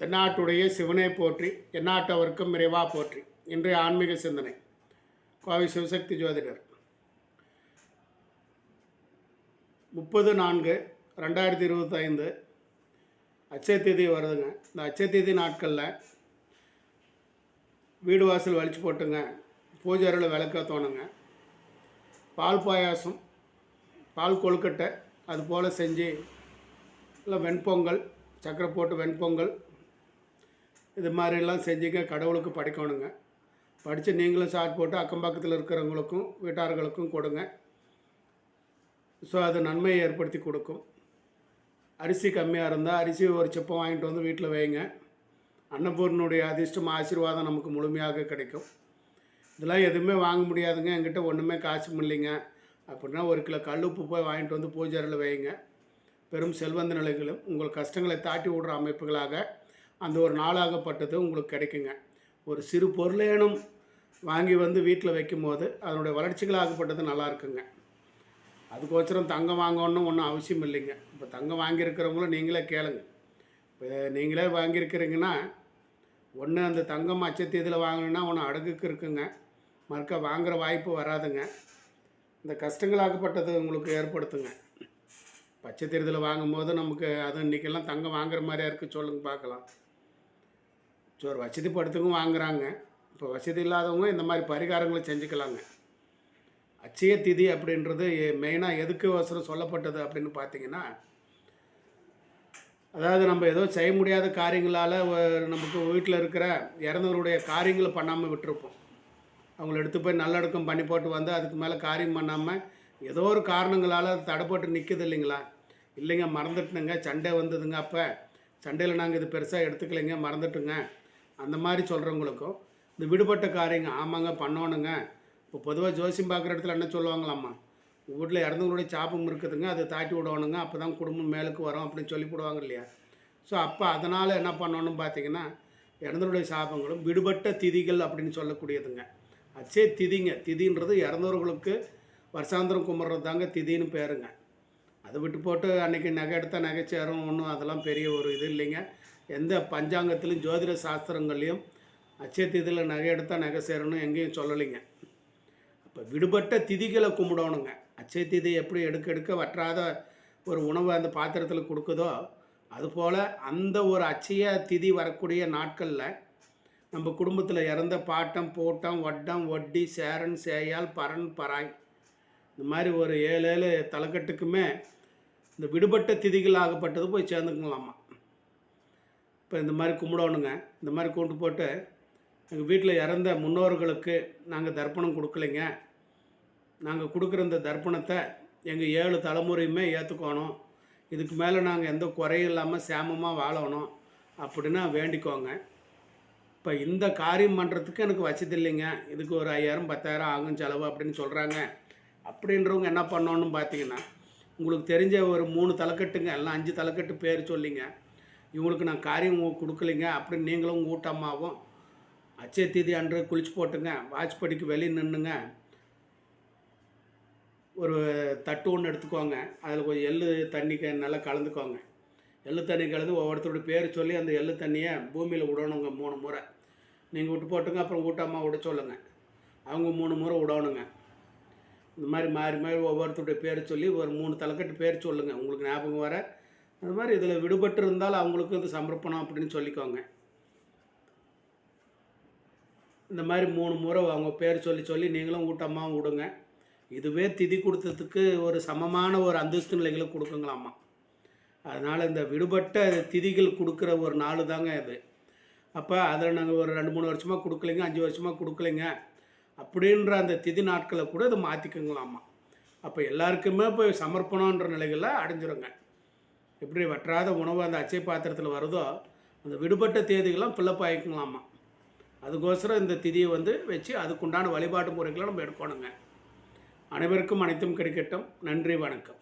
தென்னாட்டுடைய சிவனை போற்றி எந்நாட்டவர்க்கும் விரைவாக போற்றி. இன்றைய ஆன்மீக சிந்தனை. கோவை சிவசக்தி ஜோதிடர். முப்பது நான்கு ரெண்டாயிரத்தி இருபத்தைந்து அச்சத்திதி வருதுங்க. இந்த அச்சத்திதி நாட்களில் வீடு வாசல் வலிச்சு போட்டுங்க. பூஜை விளக்க தோணுங்க. பால் பாயாசம் பால் கொழுக்கட்டை அது போல் செஞ்சு இல்லை வெண்பொங்கல் சக்கரை போட்டு வெண்பொங்கல் இது மாதிரிலாம் செஞ்சுங்க கடவுளுக்கு படிக்கணுங்க. படித்து நீங்களும் சாட் போட்டு அக்கம் பக்கத்தில் இருக்கிறவங்களுக்கும் வீட்டார்களுக்கும் கொடுங்க. ஸோ அது நன்மையை ஏற்படுத்தி கொடுக்கும். அரிசி கம்மியாக இருந்தால் அரிசி ஒரு சிப்பம் வாங்கிட்டு வந்து வீட்டில் வைங்க. அன்னபூர்ணனுடைய அதிர்ஷ்டம் ஆசீர்வாதம் நமக்கு முழுமையாக கிடைக்கும். இதெல்லாம் எதுவுமே வாங்க முடியாதுங்க. என்கிட்ட ஒன்றுமே காசும் இல்லைங்க. அப்படின்னா ஒரு கிலோ கல்லுப்பு போய் வாங்கிட்டு வந்து பூஜை அறையில் வைங்க. பெரும் செல்வந்த நிலைகளும் உங்கள் கஷ்டங்களை தாட்டி விடுற அமைப்புகளாக அந்த ஒரு நாளாகப்பட்டது உங்களுக்கு கிடைக்குங்க. ஒரு சிறு பொருளேனும் வாங்கி வந்து வீட்டில் வைக்கும்போது அதனுடைய வளர்ச்சிகளாகப்பட்டது நல்லா இருக்குங்க. அதுக்கோசரம் தங்கம் வாங்கணும்னு ஒன்றும் அவசியம் இல்லைங்க. இப்போ தங்கம் வாங்கியிருக்கிறவங்களும் நீங்களே கேளுங்க. இப்போ நீங்களே வாங்கியிருக்கிறீங்கன்னா ஒன்று அந்த தங்கம் அச்சத்தீதியில் வாங்கணுன்னா ஒன்று அடகுக்கு இருக்குங்க. மறுக்க வாங்குகிற வாய்ப்பு வராதுங்க. இந்த கஷ்டங்களாகப்பட்டது உங்களுக்கு ஏற்படுத்துங்க. பச்சை தேர்தலில் வாங்கும்போது நமக்கு அது இன்றைக்கெல்லாம் தங்கம் வாங்குற மாதிரியா இருக்குது சொல்லுங்க பார்க்கலாம். ஸோ ஒரு வசதி படுத்தவங்க வாங்குறாங்க. இப்போ வசதி இல்லாதவங்க இந்த மாதிரி பரிகாரங்களை செஞ்சுக்கலாங்க. அச்சய திதி அப்படின்றது மெயினாக எதுக்கு அவசரம் சொல்லப்பட்டது அப்படின்னு பார்த்தீங்கன்னா அதாவது நம்ம ஏதோ செய்ய முடியாத காரியங்களால் நமக்கு வீட்டில் இருக்கிற இறந்தவருடைய காரியங்களை பண்ணாமல் விட்டுருப்போம். அவங்கள எடுத்து போய் நல்லடக்கம் பண்ணி போட்டு வந்து அதுக்கு மேலே காரியம் பண்ணாமல் ஏதோ ஒரு காரணங்களால் தடைப்பட்டு நிற்குது இல்லைங்களா? இல்லைங்க மறந்துட்டுனுங்க. சண்டை வந்ததுங்க அப்போ. சண்டையில் நாங்கள் இது பெருசாக எடுத்துக்கலைங்க மறந்துட்டுங்க. அந்த மாதிரி சொல்கிறவங்களுக்கும் இந்த விடுபட்ட காரியங்க ஆமாங்க பண்ணணுங்க. இப்போ பொதுவாக ஜோசியம் பார்க்குற இடத்துல என்ன சொல்லுவாங்களாம்மா? வீட்டில் இறந்தவங்களுடைய சாப்பம் இருக்குதுங்க அதை தாட்டி விடணுங்க அப்போ தான் குடும்பம் மேலுக்கு வரும் அப்படின்னு சொல்லி போடுவாங்க இல்லையா? ஸோ அப்போ அதனால் என்ன பண்ணணும்னு பார்த்தீங்கன்னா இறந்தவருடைய சாபங்களும் விடுபட்ட திதிகள் அப்படின்னு சொல்லக்கூடியதுங்க. அச்சே திதிங்க. திதின்றது இறந்தவர்களுக்கு வருஷாந்திரம் கும்பிட்றது தாங்க திதின்னு பேருங்க. அதை விட்டு போட்டு அன்றைக்கி நகை எடுத்தால் நகை சேரும் ஒன்றும் அதெல்லாம் பெரிய ஒரு இது இல்லைங்க. எந்த பஞ்சாங்கத்திலும் ஜோதிட சாஸ்திரங்கள்லையும் அச்சய திதியில் நகை எடுத்தால் நகை சேரணும் எங்கேயும் சொல்லலைங்க. அப்போ விடுபட்ட திதிகளை கும்பிடணுங்க. அச்சய திதி எப்படி எடுக்க எடுக்க வற்றாத ஒரு உணவை அந்த பாத்திரத்தில் கொடுக்குதோ அதுபோல் அந்த ஒரு அச்சய திதி வரக்கூடிய நாட்களில் நம்ம குடும்பத்தில் இறந்த பாட்டம் போட்டம் வட்டம் வட்டி சேரன் சேயால் பரன் பராய் இந்த மாதிரி ஒரு ஏழு ஏழு தலைக்கட்டுக்குமே இந்த விடுபட்ட திதிகள் ஆகப்பட்டது போய் சேர்ந்துக்கலாமா? இப்போ இந்த மாதிரி கும்பிடணுங்க. இந்த மாதிரி கொண்டு போட்டு எங்கள் வீட்டில் இறந்த முன்னோர்களுக்கு நாங்கள் தர்ப்பணம் கொடுக்கலைங்க. நாங்கள் கொடுக்குற இந்த தர்ப்பணத்தை எங்கள் ஏழு தலைமுறையுமே ஏற்றுக்கணும் இதுக்கு மேலே நாங்கள் எந்த குறையும் இல்லாமல் சேமமாக வாழணும் அப்படின்னா வேண்டிக்கோங்க. இப்போ இந்த காரியம் பண்ணுறதுக்கு எனக்கு வசதி இல்லைங்க. இதுக்கு ஒரு ஐயாயிரம் பத்தாயிரம் ஆகும் செலவு அப்படின்னு சொல்கிறாங்க அப்படின்றவங்க என்ன பண்ணோன்னு பார்த்தீங்கன்னா உங்களுக்கு தெரிஞ்ச ஒரு மூணு தலைக்கட்டுங்க. எல்லாம் அஞ்சு தலைக்கட்டு பேர் சொல்லிங்க. இவங்களுக்கு நான் காரியம் கொடுக்கலைங்க அப்படின்னு நீங்களும் உங்கள் வீட்டம்மாவும் அச்சய தீதி அன்று குளிச்சு போட்டுங்க வாட்ச்படிக்கு வெளியே நின்றுங்க ஒரு தட்டு ஒன்று எடுத்துக்கோங்க. அதில் கொஞ்சம் எள்ளு தண்ணிக்கு நல்லா கலந்துக்கோங்க. எள்ளு தண்ணி கலந்து ஒவ்வொருத்தருடைய பேர் சொல்லி அந்த எள்ளு தண்ணியை பூமியில் விடணுங்க மூணு முறை. நீங்கள் விட்டு போட்டுங்க அப்புறம் வீட்டம்மா விட சொல்லுங்கள் அவங்க மூணு முறை விடணுங்க இந்த மாதிரி மாறி மாறி ஒவ்வொருத்தருடைய பேர் சொல்லி ஒரு மூணு தலைக்கட்டு பேர் சொல்லுங்கள் உங்களுக்கு ஞாபகம் வர அது மாதிரி இதில் விடுபட்டு இருந்தால் அவங்களுக்கு இது சமர்ப்பணம் அப்படின்னு சொல்லிக்கோங்க. இந்த மாதிரி மூணு முறை அவங்க பேர் சொல்லி சொல்லி நீங்களும் ஊட்டமாக விடுங்க. இதுவே திதி கொடுத்ததுக்கு ஒரு சமமான ஒரு அந்தஸ்து நிலைகளை கொடுக்குங்களாம்மா. அதனால் இந்த விடுபட்ட திதிகள் கொடுக்குற ஒரு நாள் தாங்க இது அப்போ அதில் நாங்கள் ஒரு ரெண்டு மூணு வருஷமாக கொடுக்கலைங்க அஞ்சு வருஷமாக கொடுக்கலைங்க அப்படின்ற அந்த திதி நாட்களை கூட இதை மாற்றிக்குங்களாம்மா அப்போ எல்லாருக்குமே போய் சமர்ப்பணன்ற நிலைகளில் அடைஞ்சிருங்க. எப்படி வற்றாத உணவு அந்த அச்சை பாத்திரத்தில் வருதோ அந்த விடுபட்ட தேதிகள்லாம் ஃபில்லப் ஆகிக்கலாமா அதுக்கோசரம் இந்த திதியை வந்து வச்சு அதுக்குண்டான வழிபாட்டு முறைகளை நம்ம எடுக்கணுங்க. அனைவருக்கும் அனைத்தும் கிடைக்கட்டும். நன்றி வணக்கம்.